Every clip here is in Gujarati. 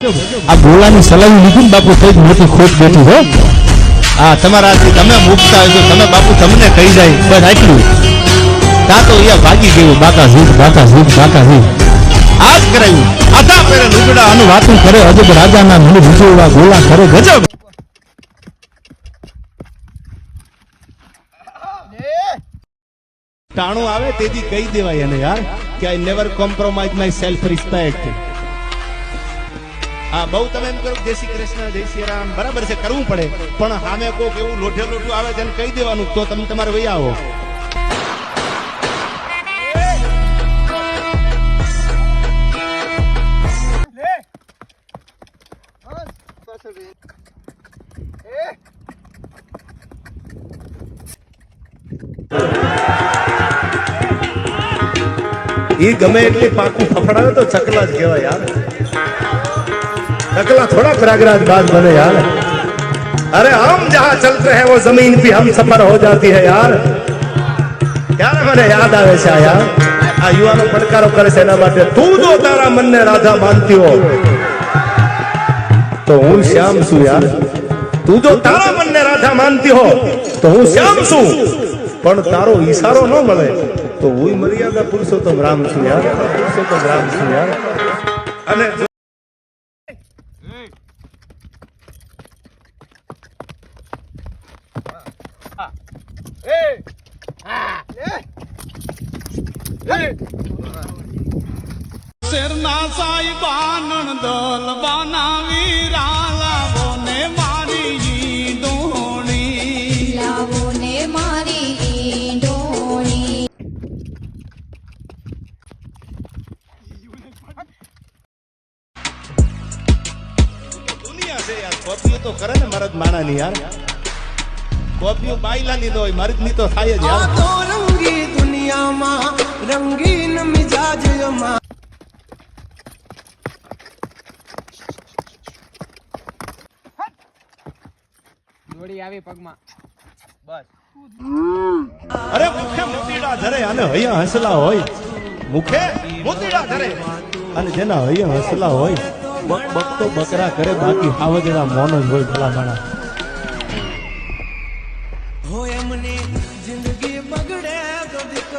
આ ગોળાની સલાવી લીધી ને બાપુ, થઈ મોટી ખોટ બેઠી હો. હા તમારા તમે મૂકતા હોય તમે બાપુ તમને કહી જાય, બસ આટલું. તા તો અહીંયા ભાગી ગયું, બાકા ઝૂઠ બાકા ઝૂઠ બાકા ઝૂઠ આ જ કરાયું. આધા પેરે લુગડા આનું વાતું કરે અજબ રાજાના મને વિજયવા ગોળા કરે, ગજબ. ટાણું આવે તેથી કહી દેવાય એને, યાર, કે I never compromise my self respect હા, બહુ તમે એમ કરો જય શ્રી કૃષ્ણ, જય શ્રી રામ. બરાબર છે, કરવું પડે. પણ સામે કોક એવું લોઠે લોઠું આવે તેને કહી દેવાનું, તો તમે તમારે વહી આવો. એ ગમે એટલી પાકું ફફડાવે તો ચકલા જ કહેવાય યાર. चकला थोड़ा प्रयागराज बात बने यार अरे हम जहाँ चलते हैं वो जमीन भी हम सफर हो जाती है यार ત્યારે મને યાદ આવે છે આ યાર આ યુવાનો પડકારો કરે છે એના માટે તું જો તારા મનને રાધા માનતી હો તો હું શ્યામ છું યાર તું જો તારા મનને રાધા માનતી હો તો હું શ્યામ છું પણ તારો ઈશારો ન મળે તો હું મર્યાદા પુરુષોત્તમ રામ છું યાર પુરુષોત્તમ રામ છું યાર અને જો શેરના સાહેબાનણ દલ બનાવી રાલાવો ને મારી ડોણી લાવો ને મારી ડોળી દુનિયા છે યાર કોપીઓ તો કરે ને મરદ માણાની યાર. કોપીઓ બાયલાની તો હોય મરદની તો થાય જ યાર. તો રંગી દુનિયામાં રંગીન મિજાજમાં દોડી આવી પગમાં. અરે મુખે મોતીડા ધરે અને હૈયા હસલા હોય. મુખે મોતીડા ધરે. અને જેના હૈયા હસલા હોય બક બક બકરા કરે બાકી હાવજડા મોન જ હોય ભલા માણા હોય તો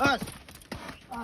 બસ